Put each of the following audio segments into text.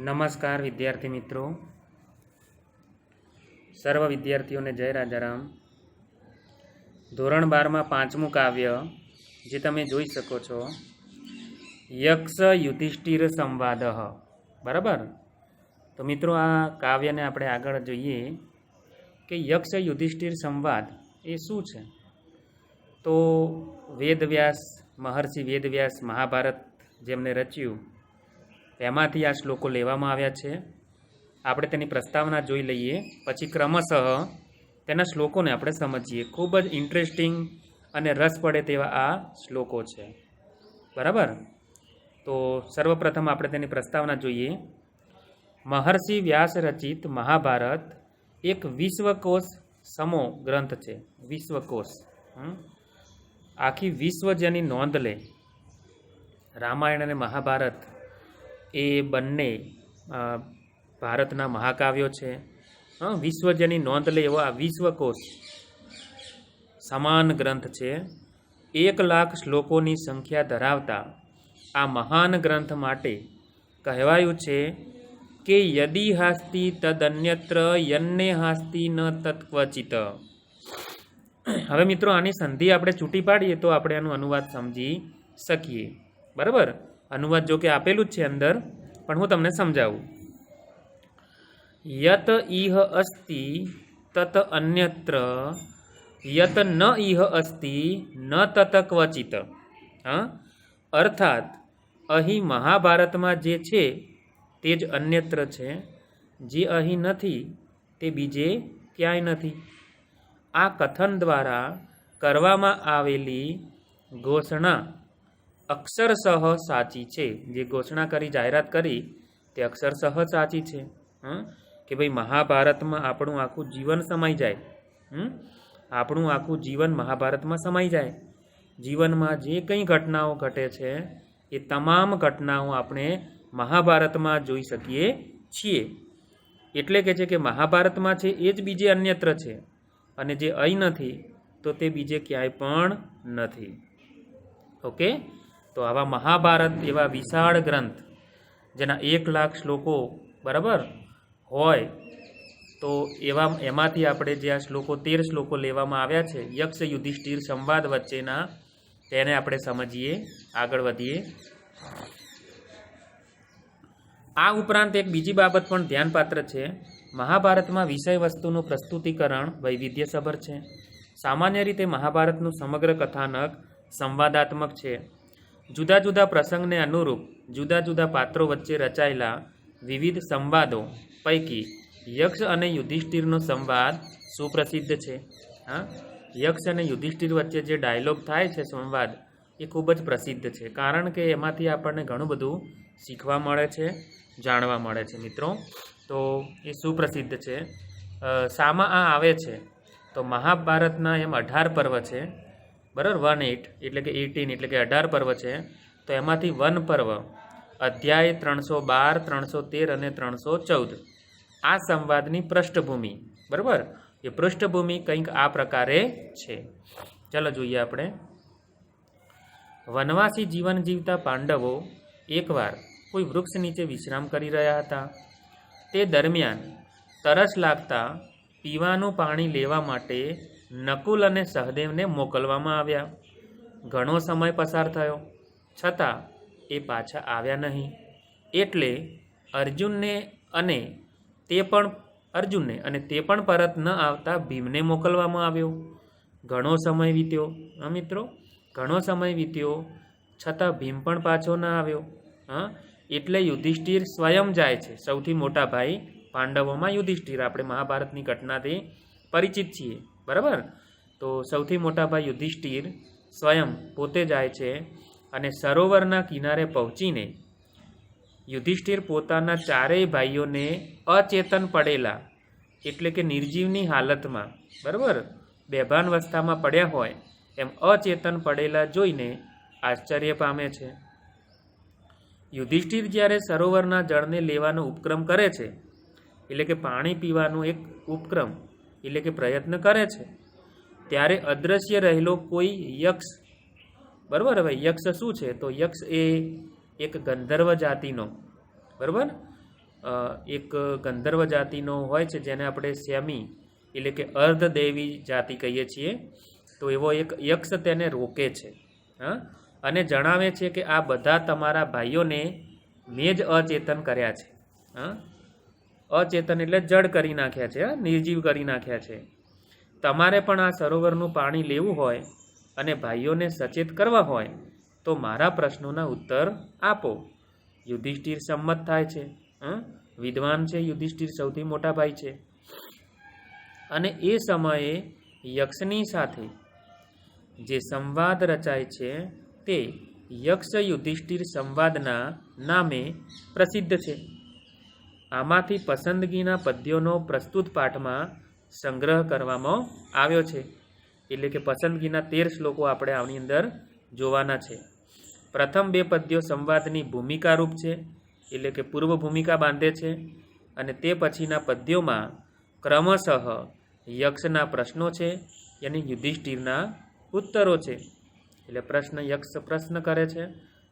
નમસ્કાર વિદ્યાર્થી મિત્રો. સર્વ વિદ્યાર્થીઓને જય રાજારામ. ધોરણ બારમાં પાંચમું કાવ્ય જે તમે જોઈ શકો છો, યક્ષ યુધિષ્ઠિર સંવાદ. બરાબર? તો મિત્રો આ કાવ્યને આપણે આગળ જોઈએ કે યક્ષ યુધિષ્ઠિર સંવાદ એ શું છે? તો વેદવ્યાસ, મહર્ષિ વેદવ્યાસ મહાભારત જેમને રચ્યું એમાંથી આ શ્લોકો લેવામાં આવ્યા છે. આપણે તેની પ્રસ્તાવના જોઈ લઈએ. પછી ક્રમશઃ તેના શ્લોકોને આપણે સમજીએ. ખૂબ જ ઇન્ટરેસ્ટિંગ અને રસ પડે તેવા આ શ્લોકો છે. બરાબર? તો સર્વપ્રથમ આપણે તેની પ્રસ્તાવના જોઈએ. મહર્ષિ વ્યાસ રચિત મહાભારત એક વિશ્વકોશ સમો ગ્રંથ છે. વિશ્વકોશ? આખી વિશ્વ જેની નોંધ લે. રામાયણ અને મહાભારત. એ બંને ભારતના મહાકાવ્યો છે. વિશ્વ જેની નોંધ લે એવો આ વિશ્વકોશ સમાન ગ્રંથ છે. એક લાખ શ્લોકોની સંખ્યા ધરાવતા આ મહાન ગ્રંથ માટે કહેવાયું છે કે યદિ હાસ્તિ તદન્યત્ર યન્ને હાસ્તિ ન તત્કવચિત. હવે મિત્રો, આની સંધિ આપણે છૂટી પાડીએ તો આપણે આનું અનુવાદ સમજી શકીએ. બરાબર? અનુવાદ જો કે આપેલું જ છે અંદર, પણ હું તમને સમજાવું. યત ઇહ અસ્તિ, તત અન્યત્ર. યત ન ઇહ અસ્તિ, ન તત ક્વચિત. હા? અર્થાત, અહીં મહાભારતમાં જે છે, તે જ અન્યત્ર છે. જે અહીં નથી, તે બીજે ક્યાંય નથી. આ કથન દ્વારા કરવામાં આવેલી ઘોષણા અક્ષરસહ સાચી છે. જે ઘોષણા કરી, જાહેરાત કરી, તે અક્ષરસહ સાચી છે. હં કે ભાઈ મહાભારતમાં આપણું આખું જીવન સમાઈ જાય. હં આપણું આખું જીવન મહાભારતમાં સમાઈ જાય. જીવનમાં જે કંઈ ઘટનાઓ ઘટે છે, એ તમામ ઘટનાઓ આપણે મહાભારતમાં જોઈ શકીએ છીએ. એટલે કે છે કે મહાભારતમાં છે એ જ બીજે અન્યત્ર છે. અને જે અહીં નથી, તો તે બીજે ક્યાંય પણ નથી. ઓકે? તો આવા મહાભારત, એવા વિશાળ ગ્રંથ, જેના એક લાખ શ્લોકો બરાબર હોય, તો એવા, એમાંથી આપણે જે આ શ્લોકો, તેર શ્લોકો લેવામાં આવ્યા છે, યક્ષ યુધિષ્ઠિર સંવાદ વચ્ચેના, તેને આપણે સમજીએ, આગળ વધીએ. આ ઉપરાંત એક બીજી બાબત પણ ધ્યાનપાત્ર છે, મહાભારતમાં વિષય વસ્તુનું પ્રસ્તુતિકરણ વૈવિધ્યસભર છે. સામાન્ય રીતે મહાભારતનું સમગ્ર કથાનક સંવાદાત્મક છે. જુદા જુદા પ્રસંગને અનુરૂપ જુદા જુદા પાત્રો વચ્ચે રચાયેલા વિવિધ સંવાદો પૈકી યક્ષ અને યુધિષ્ઠિરનો સંવાદ સુપ્રસિદ્ધ છે. હા? યક્ષ અને યુધિષ્ઠિર વચ્ચે જે ડાયલોગ થાય છે સંવાદ, એ ખૂબ જ પ્રસિદ્ધ છે. કારણ કે એમાંથી આપણને ઘણું બધું શીખવા મળે છે, જાણવા મળે છે, મિત્રો. તો એ સુપ્રસિદ્ધ છે. શામાં આ આવે છે. તો મહાભારતના એમ અઢાર પર્વ છે. બરાબર? વન એટ એટલે કે એટીન એટલે કે અઢાર પર્વ છે. તો એમાંથી વન પર્વ, અધ્યાય ત્રણસો બાર, ત્રણસો તેર અને ત્રણસો ચૌદ. આ સંવાદની પૃષ્ઠભૂમિ, બરાબર? એ પૃષ્ઠભૂમિ કંઈક આ પ્રકારે છે. ચાલો જોઈએ આપણે. વનવાસી જીવન જીવતા પાંડવો એકવાર કોઈ વૃક્ષ નીચે વિશ્રામ કરી રહ્યા હતા. તે દરમિયાન તરસ લાગતા પીવાનું પાણી લેવા માટે નકુલ અને સહદેવને મોકલવામાં આવ્યા. ઘણો સમય પસાર થયો. છતાં એ પાછા આવ્યા નહીં. એટલે અર્જુનને અને તે પણ અર્જુનને અને તે પણ પરત ન આવતા ભીમને મોકલવામાં આવ્યો. ઘણો સમય વીત્યો. હા, મિત્રો? ઘણો સમય વીત્યો. છતાં ભીમ પણ પાછો ન આવ્યો. હા, એટલે યુધિષ્ઠિર સ્વયં જાય છે. સૌથી મોટા ભાઈ પાંડવોમાં યુધિષ્ઠિર. આપણે મહાભારતની ઘટનાથી પરિચિત છીએ. બરાબર? તો સૌથી મોટા ભાઈ યુધિષ્ઠિર સ્વયં પોતે જાય છે અને સરોવરના કિનારે પહોંચીને યુધિષ્ઠિર પોતાના ચારેય ભાઈઓને અચેતન પડેલા, એટલે કે નિર્જીવની હાલતમાં, બરાબર? બેભાન અવસ્થામાં પડ્યા હોય, એમ અચેતન પડેલા જોઈને આશ્ચર્ય પામે છે. યુધિષ્ઠિર જ્યારે સરોવરના જળને લેવાનો ઉપક્રમ કરે છે, એટલે કે પાણી પીવાનો એક ઉપક્રમ એટલે કે પ્રયત્ન કરે છે. ત્યારે અદ્રશ્ય રહેલો કોઈ યક્ષ, બરાબર? હવે યક્ષ શું છે? તો યક્ષ એ એક ગંધર્વ જાતિનો, બરાબર? એક ગંધર્વ જાતિનો હોય છે જેને આપણે શ્યામી એટલે કે અર્ધદેવી જાતિ કહીએ છીએ. તો એવો એક યક્ષ તેને રોકે છે, હા? અને જણાવે છે કે આ બધા તમારા ભાઈઓને મેં જ અચેતન કર્યા છે, હા? અચેતન એટલે જડ કરી નાખ્યા છે નિર્જીવ કરી નાખ્યા છે. તમારે પણ આ સરોવરનું પાણી લેવું હોય અને ભાઈઓને સચેત કરવા હોય, તો મારા પ્રશ્નોના ઉત્તર આપો. યુધિષ્ઠિર સંમત થાય છે? વિદ્વાન છે, યુધિષ્ઠિર સૌથી મોટા ભાઈ છે. અને એ સમયે યક્ષની સાથે જે સંવાદ રચાય છે, તે યક્ષ યુધિષ્ઠિર સંવાદના નામે પ્રસિદ્ધ છે. આમાંથી પસંદગીના પદ્યોનો પ્રસ્તુત પાઠમાં સંગ્રહ કરવામાં આવ્યો છે. એટલે કે પસંદગીના તેર શ્લોકો આપણે આની અંદર જોવાના છે. પ્રથમ બે પદ્યો સંવાદની ભૂમિકા રૂપ છે, એટલે કે પૂર્વ ભૂમિકા બાંધે છે, અને તે પછીના પદ્યોમાં ક્રમશઃ યક્ષના પ્રશ્નો છે, યાની યુધિષ્ઠિરના ઉત્તરો છે. એટલે પ્રશ્ન યક્ષ પ્રશ્ન કરે છે,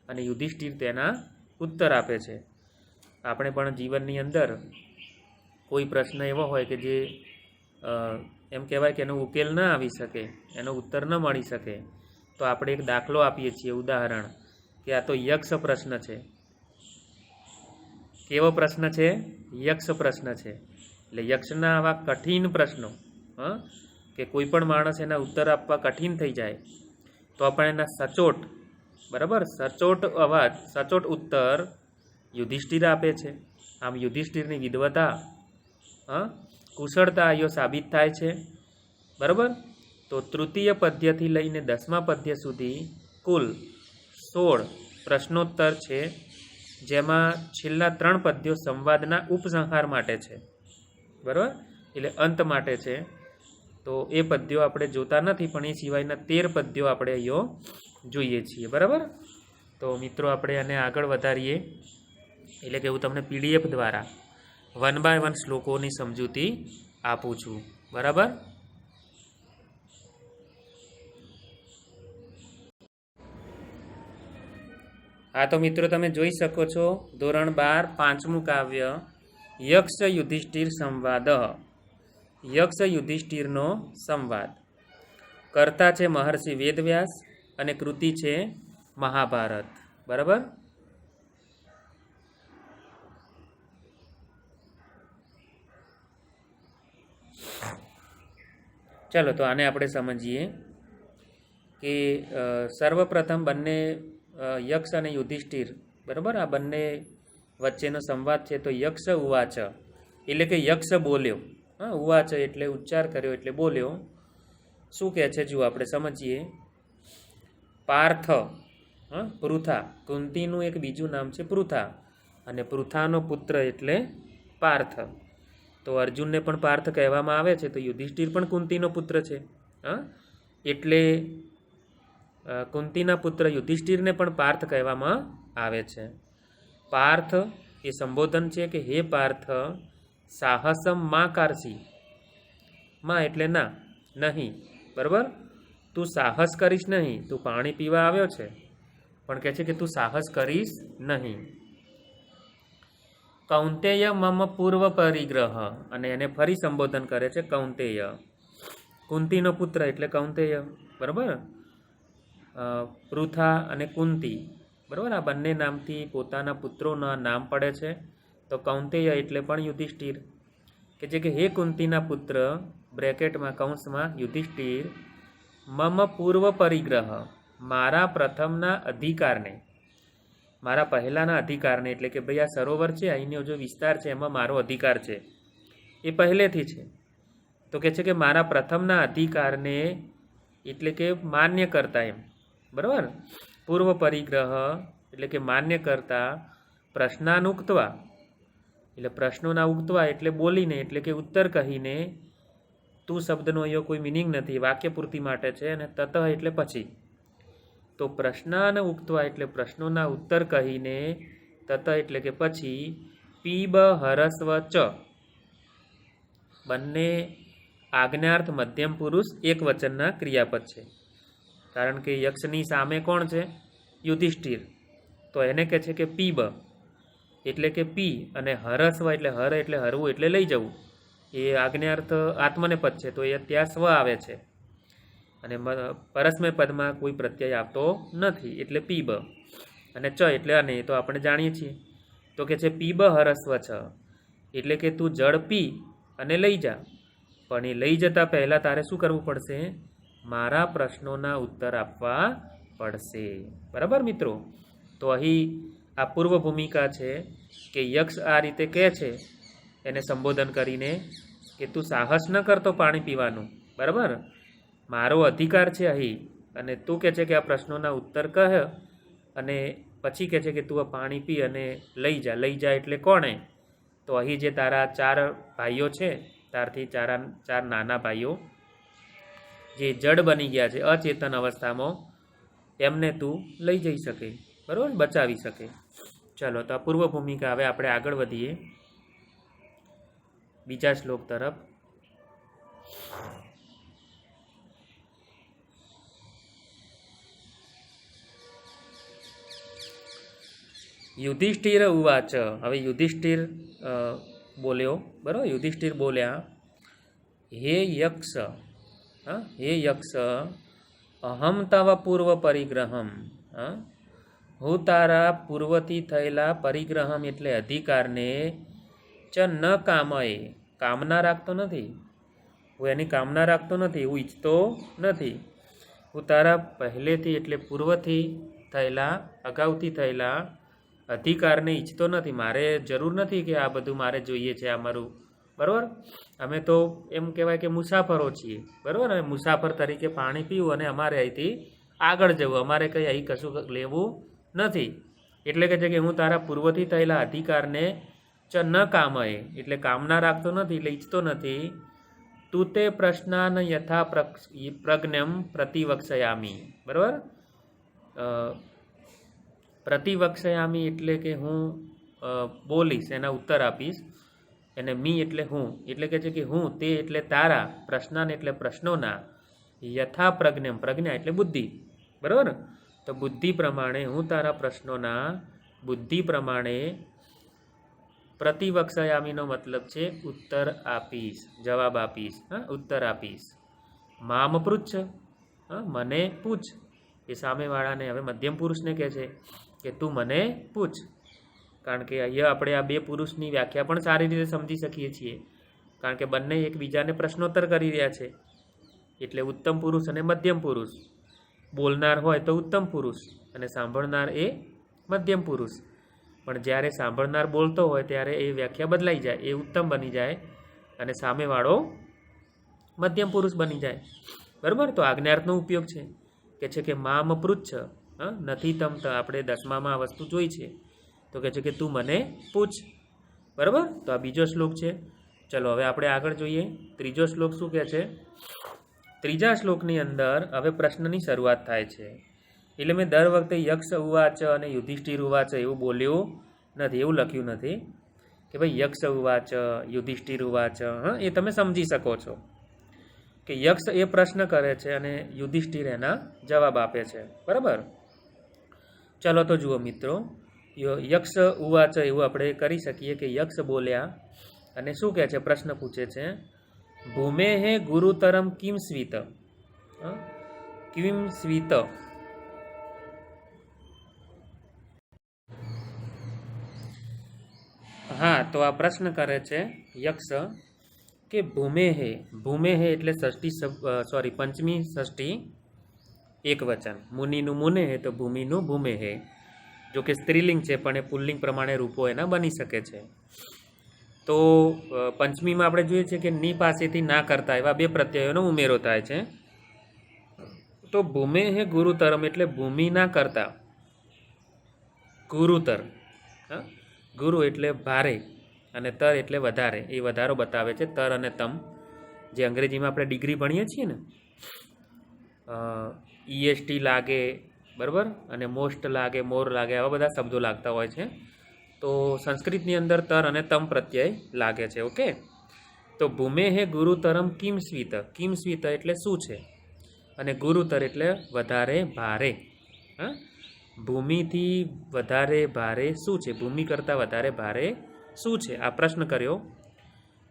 અને યુધિષ્ઠિર તેના ઉત્તર આપે છે. આપણે પણ જીવનની અંદર કોઈ પ્રશ્ન એવો હોય કે જે એમ કહેવાય કે એનો ઉકેલ ન આવી શકે, એનો ઉત્તર ન મળી શકે, તો આપણે એક દાખલો આપીએ છીએ, ઉદાહરણ, કે આ તો યક્ષ પ્રશ્ન છે. કેવો પ્રશ્ન છે? યક્ષ પ્રશ્ન છે. એટલે યક્ષના આવા કઠિન પ્રશ્નો, હં, કે કોઈ પણ માણસ એના ઉત્તર આપવા કઠિન થઈ જાય, તો આપણે એના સચોટ, બરાબર? સચોટ અવાજ, સચોટ ઉત્તર યુધિષ્ઠિર આપે છે. આમ યુધિષ્ઠિરની વિદવતા, હં, કુશળતા અહીંયો સાબિત થાય છે. બરાબર? તો તૃતીય પદ્યથી લઈને દસમા પદ્ય સુધી કુલ સોળ પ્રશ્નોત્તર છે, જેમાં છેલ્લા ત્રણ પદ્યો સંવાદના ઉપસંહાર માટે છે. બરાબર? એટલે અંત માટે છે. તો એ પદ્યો આપણે જોતા નથી, પણ એ સિવાયના તેર પદ્યો આપણે અહીંયો જોઈએ છીએ. બરાબર? તો મિત્રો, આપણે આને આગળ વધારીએ. એટલે કે હું તમને પીડીએફ દ્વારા વન બાય વન શ્લોકોની સમજૂતી આપું છું. બરાબર? હા, તો મિત્રો તમે જોઈ શકો છો, ધોરણ બાર, પાંચમું કાવ્ય, યક્ષ યુધિષ્ઠિર સંવાદ. યક્ષ યુધિષ્ઠિરનો સંવાદ. કરતા છે મહર્ષિ વેદવ્યાસ અને કૃતિ છે મહાભારત. બરાબર? ચાલો, તો આને આપણે સમજીએ કે સર્વપ્રથમ બંને યક્ષ અને યુધિષ્ઠિર, બરાબર? આ બંને વચ્ચેનો સંવાદ છે, તો યક્ષ ઉવાચ, એટલે કે યક્ષ બોલ્યો. હા ઉવાચ એટલે ઉચ્ચાર કર્યો, એટલે બોલ્યો. શું કહે છે, જુઓ, આપણે સમજીએ. પાર્થ હા પૃથા, કુંતીનું એક બીજું નામ છે પૃથા, અને પૃથાનો પુત્ર એટલે પાર્થ. તો અર્જુનને પણ પાર્થ કહેવામાં આવે છે, તો યુધિષ્ઠિર પણ કુંતીનો પુત્ર છે, હા? એટલે કુંતીના પુત્ર યુધિષ્ઠિરને પણ પાર્થ કહેવામાં આવે છે. પાર્થ એ સંબોધન છે કે, હે પાર્થ, સાહસમમાં કારસી. માં એટલે ના, નહીં, બરાબર? તું સાહસ કરીશ નહીં, તું પાણી પીવા આવ્યો છે. પણ કહે છે કે, તું સાહસ કરીશ નહીં. કૌંતેય મમ પૂર્વ પરિગ્રહ. અને એને ફરી સંબોધન કરે છે કૌંતેય. કુંતીનો પુત્ર એટલે કૌંતેય. બરાબર? પૃથા અને કુંતી. બરાબર? આ બંને નામથી પોતાના પુત્રોના નામ પડે છે. તો કૌંતેય એટલે પણ યુધિષ્ઠિર. કે જે કે હે કુંતીના પુત્ર, બ્રેકેટમાં, કૌંસમાં, યુધિષ્ઠિર, મમ પૂર્વ પરિગ્રહ, મારા પ્રથમના અધિકારને. મારા પહેલાંના અધિકારને એટલે કે ભાઈ આ સરોવર છે, અહીંનો જો વિસ્તાર છે, એમાં મારો અધિકાર છે. એ પહેલેથી છે. તો કે છે કે મારા પ્રથમના અધિકારને એટલે કે માન્ય કરતા એમ. બરાબર? પૂર્વ પરિગ્રહ એટલે કે માન્ય કરતા પ્રશ્નાનુક્તવા એટલે પ્રશ્નોના ઉક્તવા એટલે બોલીને એટલે કે ઉત્તર કહીને તું શબ્દનો અહીંયા કોઈ મિનિંગ નથી વાક્ય પૂર્તિ માટે છે અને તત એટલે પછી. તો પ્રશ્નાન ઉક્તવા એટલે પ્રશ્નોના ઉત્તર કહીને તત એટલે કે પછી પીબ હરસ્વ ચ. બંને આજ્ઞાર્થ મધ્યમ પુરુષ એક વચનના ક્રિયાપદ છે. કારણ કે યક્ષની સામે કોણ છે? યુધિષ્ઠિર. તો એને કહે છે કે પીબ. એટલે કે પી અને હરસ્વ એટલે હર એટલે હરવું એટલે લઈ જવું. એ આજ્ઞાર્થ આત્મનેપદ છે, તો એ ત્યાં સ્વ આવે છે. અને પરસ્મય પદમાં કોઈ પ્રત્યય આવતો નથી, એટલે પીબ. અને ચ એટલે અને તો આપણે જાણીએ છીએ. તો કે છે, પીબ હરસ્વ છ. એટલે કે તું જળ પી અને લઈ જા. પણ એ લઈ જતા પહેલાં તારે શું કરવું પડશે? મારા પ્રશ્નોના ઉત્તર આપવા પડશે. બરાબર મિત્રો? તો અહીં આ પૂર્વ ભૂમિકા છે કે યક્ષ આ રીતે કહે છે, એને સંબોધન કરીને કે તું સાહસ ન કરતો પાણી પીવાનું. બરાબર? મારો અધિકાર છે અહીં. અને તું કહે છે કે આ પ્રશ્નોના ઉત્તર કહ. અને પછી કહે છે કે તું આ પાણી પી અને લઈ જા. લઈ જા એટલે કોણે? તો અહીં જે તારા ચાર ભાઈઓ છે તારથી ચારા ચાર નાના ભાઈઓ, જે જડ બની ગયા છે, અચેતન અવસ્થામાં, એમને તું લઈ જઈ શકે. બરાબર? બચાવી શકે. ચલો, તો આ પૂર્વ ભૂમિકા હવે આપણે આગળ વધીએ. બીજા શ્લોક તરફ. યુધિષ્ઠિર ઉવાચ. હવે યુધિષ્ઠિર બોલ્યો. બરાબર? યુધિષ્ઠિર બોલ્યા, હે યક્ષ હા હે યક્ષ, અહમ તવ પૂર્વ પરિગ્રહમ હા હું તારા પૂર્વથી થયેલા પરિગ્રહમ એટલે અધિકારને ચ ન કામયે. કામના રાખતો નથી. હું એની કામના રાખતો નથી, હું ઈચ્છતો નથી. હું તારા પહેલેથી એટલે પૂર્વથી થયેલા, અગાઉથી થયેલા અધિકારને ઈચ્છતો નથી. મારે જરૂર નથી કે આ બધું મારે જોઈએ છે, આ મારું. બરાબર? અમે તો એમ કહેવાય કે મુસાફરો છીએ. બરાબર? અમે મુસાફર તરીકે પાણી પીવું અને અમારે અહીંથી આગળ જવું. અમારે કંઈ અહીં કશું લેવું નથી. એટલે કે છે કે હું તારા પૂર્વથી થયેલા અધિકારને ચ ન કામયે, એટલે કામના રાખતો નથી, એટલે ઈચ્છતો નથી. તું તે પ્રશ્નાન યથા પ્રજ્ઞમ પ્રતિવક્ષયામી. બરાબર? પ્રતિવક્ષયામી એટલે કે હું બોલીશ, એના ઉત્તર આપીશ. એને મી એટલે હું. એટલે કે છે કે હું, તે એટલે તારા, પ્રશ્નાને એટલે પ્રશ્નોના યથા પ્રજ્ઞમ પ્રજ્ઞા એટલે બુદ્ધિ. બરાબર? તો બુદ્ધિ પ્રમાણે હું તારા પ્રશ્નોના, બુદ્ધિ પ્રમાણે પ્રતિવક્ષયામીનો મતલબ છે ઉત્તર આપીશ, જવાબ આપીશ, હા, ઉત્તર આપીશ. મામ પૃચ્છ, હા, મને પૂછ. એ સામેવાળાને હવે મધ્યમ પુરુષને કહે છે. કે તું મને પૂછ. કારણ કે અહીંયા આપણે આ બે પુરુષની વ્યાખ્યા પણ સારી રીતે સમજી શકીએ છીએ. કારણ કે બંને એકબીજાને પ્રશ્નોત્તર કરી રહ્યા છે. એટલે ઉત્તમ પુરુષ અને મધ્યમ પુરુષ. બોલનાર હોય તો ઉત્તમ પુરુષ અને સાંભળનાર એ મધ્યમ પુરુષ. પણ જ્યારે સાંભળનાર બોલતો હોય ત્યારે એ વ્યાખ્યા બદલાઈ જાય, એ ઉત્તમ બની જાય અને સામેવાળો મધ્યમ પુરુષ બની જાય. બરાબર? તો આજ્ઞાર્થનો ઉપયોગ છે કે છે કે મામ પૃચ્છ. નથી તમ આપણે દસમામાં આ વસ્તુ જોઈ છે. તો કહે છે કે તું મને પૂછ. બરાબર? તો આ બીજો શ્લોક છે. ચલો, હવે આપણે આગળ જોઈએ. ત્રીજો શ્લોક શું કહે છે? ત્રીજા શ્લોકની અંદર હવે પ્રશ્નની શરૂઆત થાય છે. એટલે મેં દર વખતે યક્ષ ઉવાચ અને યુધિષ્ઠિર ઉવાચ એવું બોલ્યું નથી, એવું લખ્યું નથી. કે ભાઈ યક્ષ ઉવાચ, યુધિષ્ઠિર ઉવાચ, હા? એ તમે સમજી શકો છો. કે યક્ષ એ પ્રશ્ન કરે છે અને યુધિષ્ઠિર એના જવાબ આપે છે. બરાબર? ચલો તો જુઓ મિત્રો યક્ષ ઉવાચ એવું આપણે કરી શકીએ કે યક્ષ બોલ્યા અને શું કહે છે? પ્રશ્ન પૂછે છે, ભૂમે હે ગુરુતરમ કિમ સ્વીત? કિમ સ્વીત? હા, તો આ પ્રશ્ન કરે છે યક્ષ કે ભૂમે હે. ભૂમે હે એટલે ષષ્ઠી સોરી પંચમી ષષ્ઠી એક વચન. મુનિનું મુને હે તો ભૂમિનું ભૂમે હે. જો કે સ્ત્રીલિંગ છે, પણ એ પુલ્લિંગ પ્રમાણે રૂપો એના બની શકે છે. તો પંચમીમાં આપણે જોઈએ છીએ કે ની પાસેથી ના કરતા એવા બે પ્રત્યયોનો ઉમેરો થાય છે. તો ભૂમે હે ગુરુતરમ એટલે ભૂમિ ના કરતા. ગુરુતર? ગુરુ એટલે ભારે અને તર એટલે વધારે. એ વધારો બતાવે છે તર અને તમ. જે અંગ્રેજીમાં આપણે ડિગ્રી ભણીએ છીએ ને ઈએસટી લાગે, બરાબર? અને મોસ્ટ લાગે મોર લાગે, આવા બધા શબ્દો લાગતા હોય છે. તો સંસ્કૃતની અંદર તર અને તમ પ્રત્યય લાગે છે, ઓકે? તો ભૂમે હે ગુરુતરમ કિમ સ્વીત? કિમ સ્વિત એટલે શું છે? અને ગુરુતર એટલે વધારે ભારે. હા? ભૂમિથી વધારે ભારે શું છે? ભૂમિ કરતાં વધારે ભારે શું છે? આ પ્રશ્ન કર્યો.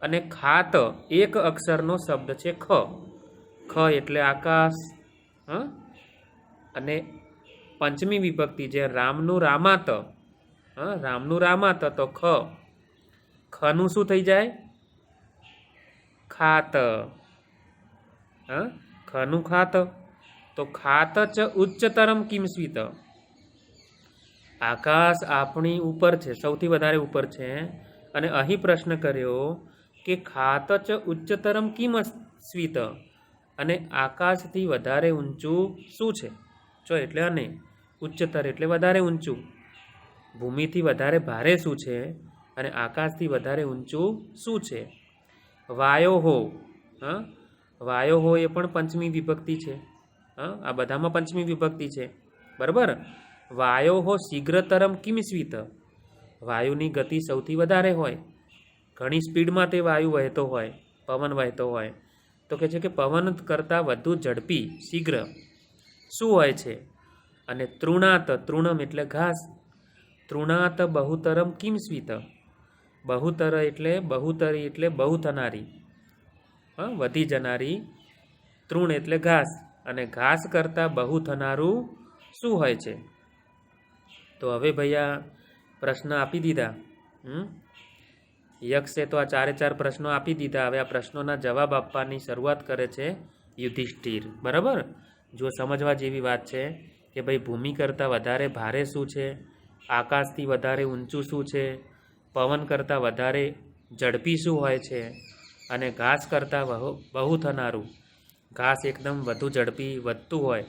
અને ખાત એક અક્ષરનો શબ્દ છે ખ. ખ એટલે આકાશ હ? અને પંચમી વિભક્તિ જે રામનું રામાત, હ, રામનું રામાત તો ખ. ખનું શું થઈ જાય? ખાત. હ? ખનું ખાત. તો ખાત ચ ઉચ્ચતરમ કિમ સ્વીત? આકાશ આપણી ઉપર છે, સૌથી વધારે ઉપર છે. અને અહીં પ્રશ્ન કર્યો કે ખાત ચ ઉચ્ચતરમ કિમ સ્વીત? અને આકાશથી વધારે ઊંચું શું છે? જો એટલે અને, ઉચ્ચતર એટલે વધારે ઊંચું. ભૂમિથી વધારે ભારે શું છે? અને આકાશથી વધારે ઊંચું શું છે? વાયો હો, હા? વાયો હો એ પણ પંચમી વિભક્તિ છે. હા? આ બધામાં પંચમી વિભક્તિ છે. બરાબર? વાયો હો શીઘ્રતરમ કિમિસ્વિત. વાયુની ગતિ સૌથી વધારે હોય. ઘણી સ્પીડમાં તે વાયુ વહેતો હોય, પવન વહેતો હોય. તો કે છે કે પવન કરતાં વધુ ઝડપી, શીઘ્ર. શું હોય છે? અને તૃણાત તૃણમ એટલે ઘાસ. તૃણાત બહુતરમ કિમ સ્વીત? બહુતર એટલે બહુતરી એટલે બહુ થનારી વધી જનારી. તૃણ એટલે ઘાસ. અને ઘાસ કરતાં બહુ થનારું શું હોય છે? તો હવે ભૈયા પ્રશ્ન આપી દીધા. હમ? યક્ષે તો આ ચારે ચાર પ્રશ્નો આપી દીધા. હવે આ પ્રશ્નોના જવાબ આપવાની શરૂઆત કરે છે યુધિષ્ઠિર. બરાબર? જો સમજવા જેવી વાત છે કે ભાઈ, ભૂમિ કરતાં વધારે ભારે શું છે? આકાશથી વધારે ઊંચું શું છે? પવન કરતાં વધારે ઝડપી શું હોય છે? અને ઘાસ કરતાં બહુ થનારું. ઘાસ એકદમ વધુ ઝડપી વધતું હોય.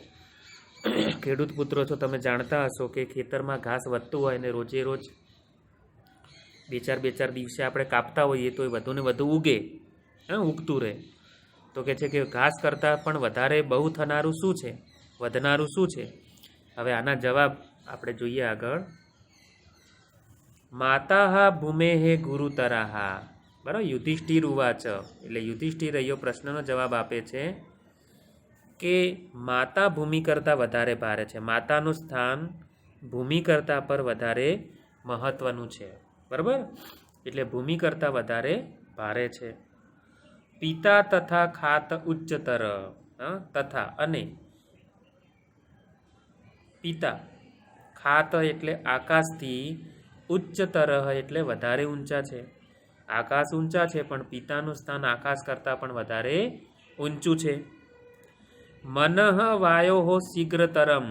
ખેડૂત પુત્રો, છો, તમે જાણતા હશો કે ખેતરમાં ઘાસ વધતું હોય અને રોજે રોજ બે ચાર બે ચાર દિવસે આપણે કાપતા હોઈએ તો એ વધુ ને વધુ ઉગે, હા, ઉગતું રહે. તો કે છે કે ઘાસ કરતાં પણ વધારે બહુ થનારું શું છે? વધનારું શું છે? હવે આના જવાબ આપણે જોઈએ આગળ. માતા ભૂમે હે ગુરુતરાહા બરાબર? યુધિષ્ઠિર ઉવાચ. એટલે યુધિષ્ઠિર રહ્યો પ્રશ્નનો જવાબ આપે છે કે માતા ભૂમિ કરતાં વધારે ભારે છે. માતાનું સ્થાન ભૂમિ કરતાં પર વધારે મહત્ત્વનું છે. બરાબર? એટલે ભૂમિ કરતાં વધારે ભારે છે. પિતા તથા ખાત ઉચ્ચતર તથા અને પિતા ખાત એટલે આકાશથી ઉચ્ચતર એટલે વધારે ઊંચા છે. આકાશ ઊંચા છે, પણ પિતાનું સ્થાન આકાશ કરતાં પણ વધારે ઊંચું છે. મનઃ વાયો શીઘ્રતરમ.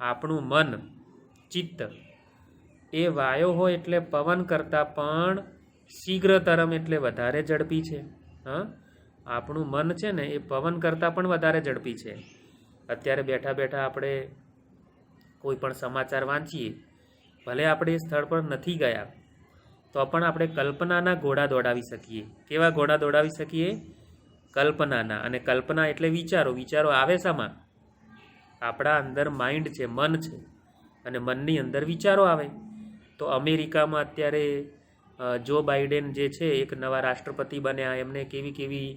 આપણું મન, ચિત્ત એ વાયો હોય એટલે પવન કરતાં પણ શીઘ્રતરમ એટલે વધારે ઝડપી છે. હા? આપણું મન છે ને એ પવન કરતાં પણ વધારે ઝડપી છે. અત્યારે બેઠા બેઠા આપણે કોઈ પણ સમાચાર વાંચીએ, ભલે આપણે એ સ્થળ પર નથી ગયા, તો પણ આપણે કલ્પનાના ઘોડા દોડાવી શકીએ. કેવા ઘોડા દોડાવી શકીએ? કલ્પનાના. અને કલ્પના એટલે વિચારો. વિચારો આવે શામાં? આપણા અંદર માઇન્ડ છે, મન છે. અને મનની અંદર વિચારો આવે. તો અમેરિકામાં અત્યારે જો બાઇડેન જે છે, એક નવા રાષ્ટ્રપતિ બન્યા, એમને કેવી કેવી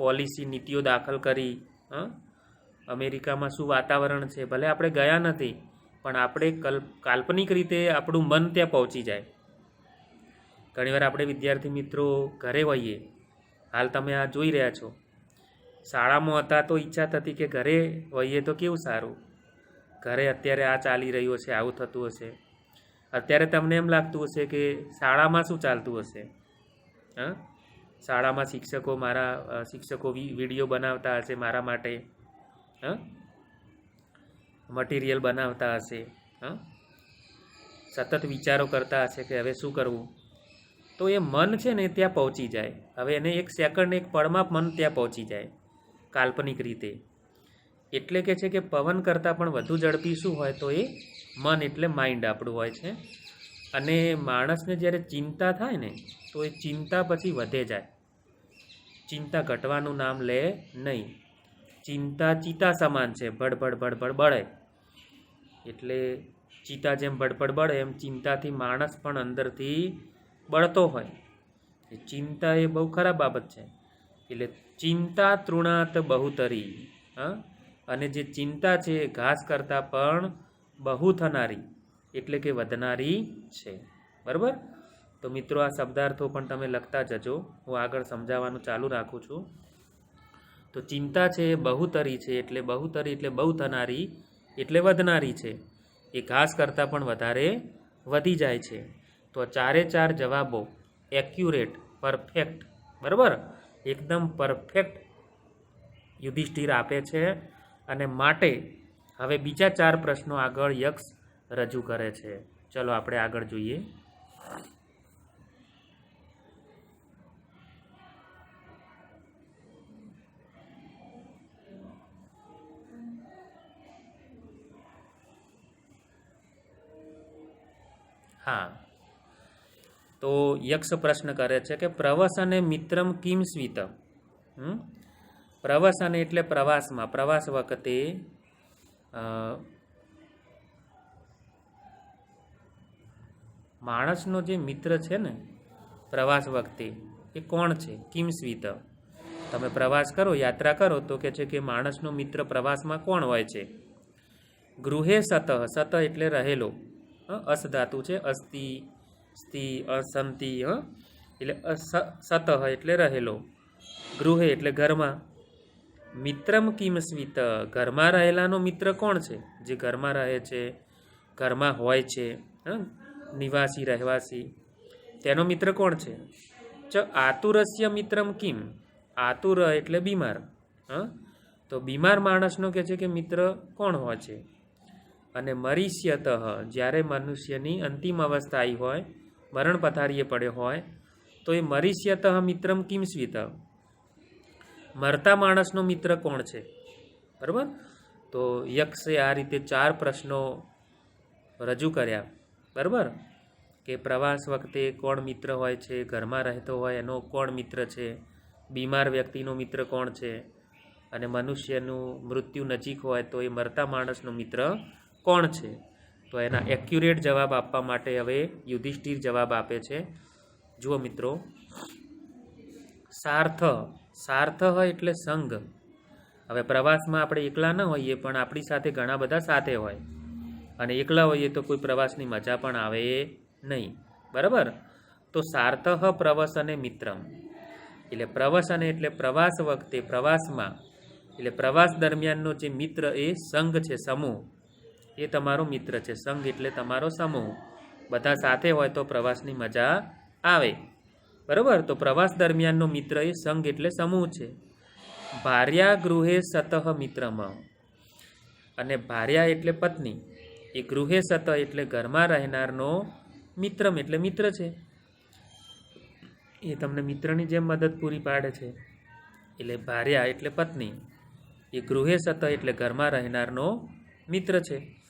પોલિસી નીતિઓ દાખલ કરી, હં? અમેરિકામાં શું વાતાવરણ છે? ભલે આપણે ગયા નથી, પણ આપણે કલ્પ કાલ્પનિક રીતે આપણું મન ત્યાં પહોંચી જાય. ઘણીવાર આપણે વિદ્યાર્થી મિત્રો ઘરે હોઈએ, હાલ તમે આ જોઈ રહ્યા છો. શાળામાં હતા તો ઈચ્છા થતી કે ઘરે હોઈએ તો કેવું સારું? ઘરે અત્યારે આ ચાલી રહ્યું હશે આવું થતું હશે. અત્યારે તમને એમ લાગતું હશે કે શાળામાં શું ચાલતું હશે? હા? શાળામાં શિક્ષકો મારા શિક્ષકો વીડિયો બનાવતા હશે મારા માટે. હા? મટીરિયલ બનાવતા હશે. હા? સતત વિચારો કરતા હશે કે હવે શું કરવું? તો એ મન છે ને ત્યાં પહોંચી જાય. હવે એને એક સેકન્ડ એક પળમાં મન ત્યાં પહોંચી જાય, કાલ્પનિક રીતે. એટલે કે છે કે પવન કરતાં પણ વધુ ઝડપી શું હોય તો એ મન એટલે માઇન્ડ આપણું હોય છે. અને માણસને જ્યારે ચિંતા થાય ને, તો એ ચિંતા પછી વધે જાય. ચિંતા ઘટવાનું નામ લે નહીં. ચિંતા ચિતા સમાન છે, ભડભડ ભડભડ બળે. એટલે ચિતા જેમ ભડભડ બળે, એમ ચિંતાથી માણસ પણ અંદરથી બળતો હોય. ચિંતા એ બહુ ખરાબ બાબત છે. એટલે ચિંતા તૃણાત બહુતરી, હા? અને જે ચિંતા છે એ ઘાસ કરતાં પણ બહુ થનારી, એટલે કે વધનારી છે. બરાબર? તો મિત્રો, આ શબ્દાર્થો પણ તમે લખતા જજો. હું આગળ સમજાવવાનું ચાલુ રાખું છું. તો ચિંતા છે એ બહુતરી છે, એટલે બહુતરી એટલે બહુ થનારી, એટલે વધનારી છે. એ ઘાસ કરતાં પણ વધારે વધી જાય છે. તો ચારે ચાર જવાબો એક્યુરેટ પરફેક્ટ બરાબર? એકદમ પરફેક્ટ યુધિષ્ઠિર આપે છે. અને માટે હવે બીજા ચાર પ્રશ્નો આગળ યક્ષ રજૂ કરે છે. ચલો આપણે આગળ જોઈએ. હા. તો યક્ષ પ્રશ્ન કરે છે કે પ્રવસ અને મિત્રમ કિમ સ્વીત હમ? પ્રવાસ અને એટલે પ્રવાસમાં, પ્રવાસ વખતે માણસનો જે મિત્ર છે ને, પ્રવાસ વખતે, એ કોણ છે? કિમ સ્વીત. તમે પ્રવાસ કરો, યાત્રા કરો, તો કે છે કે માણસનો મિત્ર પ્રવાસમાં કોણ હોય છે? ગૃહે સત સત એટલે રહેલો? અસ ધાતુ છે અસ્થિ સ્થિ અસંતિ એટલે સત એટલે રહેલો. ગૃહે એટલે ઘરમાં. મિત્રમ કિમ સ્વીત ઘરમાં રહેલાનો મિત્ર કોણ છે? જે ઘરમાં રહે છે, ઘરમાં હોય છે? નિવાસી, રહેવાસી. તેનો મિત્ર કોણ છે? ચ, આતુરસ્ય મિત્રમ કિમ. આતુર એટલે બીમાર, હ? તો બીમાર માણસનો કહે છે કે મિત્ર કોણ હોય છે? અને મરીષ્યત જ્યારે મનુષ્યની અંતિમ અવસ્થા આવી હોય, મરણ પથારીએ પડ્યો હોય, તો એ મરીષ્યત મિત્રમ કિમ સ્વીત મરતા માણસનો મિત્ર કોણ છે? બરાબર? તો યક્ષે આ રીતે ચાર પ્રશ્નો રજૂ કર્યા. બરાબર? કે પ્રવાસ વખતે કોણ મિત્ર હોય છે, ઘરમાં રહેતો હોય એનો કોણ મિત્ર છે, બીમાર વ્યક્તિનો મિત્ર કોણ છે, અને મનુષ્યનું મૃત્યુ નજીક હોય તો એ મરતા માણસનો મિત્ર કોણ છે? તો એના એક્યુરેટ જવાબ આપવા માટે હવે યુધિષ્ઠિર જવાબ આપે છે. જુઓ મિત્રો, સાર્થ સાર્થ હોય એટલે સંઘ હવે પ્રવાસમાં આપણે એકલા ન હોઈએ, પણ આપણી સાથે ઘણા બધા સાથે હોય. અને એકલા હોઈએ તો કોઈ પ્રવાસની મજા પણ આવે નહીં. બરાબર? તો સાર્થ પ્રવાસ અને મિત્રમ. એટલે પ્રવાસ અને એટલે પ્રવાસ વખતે પ્રવાસમાં, એટલે પ્રવાસ દરમિયાનનો જે મિત્ર એ સંઘ છે, સમૂહ. એ તમારો મિત્ર છે સંઘ એટલે તમારો સમૂહ. બધા સાથે હોય તો પ્રવાસની મજા આવે. બરાબર? તો પ્રવાસ દરમિયાનનો મિત્ર એ સંઘ એટલે સમૂહ છે. ભાર્યા ગૃહે સતઃ મિત્રમાં. અને ભાર્યા એટલે પત્ની. એ ગૃહે સતહ એટલે ઘરમાં રહેનારનો મિત્રમ એટલે મિત્ર છે. એ તમને મિત્રની જેમ મદદ પૂરી પાડે છે. એટલે ભાર્યા એટલે પત્ની. એ ગૃહે સત એટલે ઘરમાં રહેનારનો મિત્ર છે.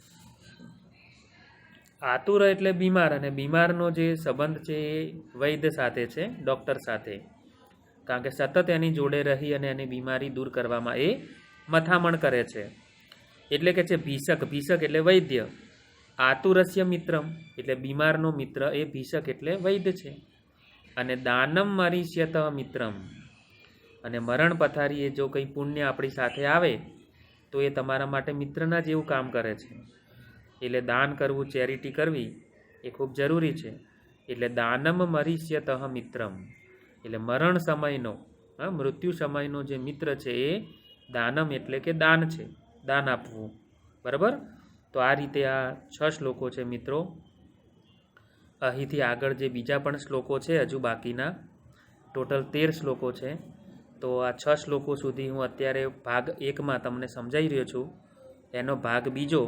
આતુર એટલે બીમાર અને બીમારનો જે સંબંધ છે એ વૈદ્ય સાથે છે, ડૉક્ટર સાથે. કારણ કે સતત એની જોડે રહી અને એની બીમારી દૂર કરવામાં એ મથામણ કરે છે. એટલે કે છે ભીષક ભીષક એટલે વૈદ્ય. આતુરસ્ય મિત્રમ એટલે બીમારનો મિત્ર, એ ભીષક એટલે વૈદ્ય છે. અને દાનમ મરીષ્યત મિત્રમ. અને મરણ પથારીએ જો કંઈ પુણ્ય આપણી સાથે આવે, તો એ તમારા માટે મિત્રના જેવું કામ કરે છે. એટલે દાન કરવું ચેરિટી કરવી એ ખૂબ જરૂરી છે. એટલે દાનમ મરીષ્યતઃ મિત્રમ. એટલે મરણ સમયનો, હા, મૃત્યુ સમયનો જે મિત્ર છે એ દાનમ એટલે કે દાન છે, દાન આપવું. બરાબર? તો આ રીતે આ છ શ્લોકો છે મિત્રો. અહીંથી આગળ જે બીજા પણ શ્લોકો છે હજુ બાકીના, ટોટલ તેર શ્લોકો છે. તો આ છ શ્લોકો સુધી હું અત્યારે ભાગ એકમાં તમને સમજાવી રહ્યો છું. એનો ભાગ બીજો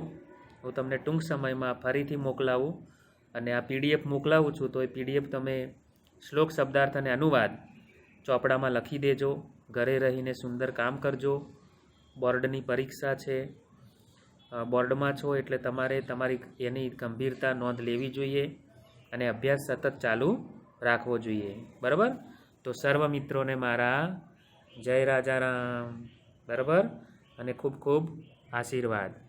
હું તમને ટૂંક સમયમાં ફરીથી મોકલાવું અને આ પીડીએફ મોકલાવું છું, તો એ પીડીએફ તમે શ્લોક શબ્દાર્થ અને અનુવાદ ચોપડામાં લખી દેજો, ઘરે રહીને સુંદર કામ કરજો, બોર્ડની પરીક્ષા છે બોર્ડમાં છો એટલે તમારે તમારી એની ગંભીરતા નોંધ લેવી જોઈએ અને અભ્યાસ સતત ચાલુ રાખવો જોઈએ. બરાબર? તો સર્વ મિત્રોને મારા જય રાજારામ. બરાબર? અને ખૂબ ખૂબ આશીર્વાદ.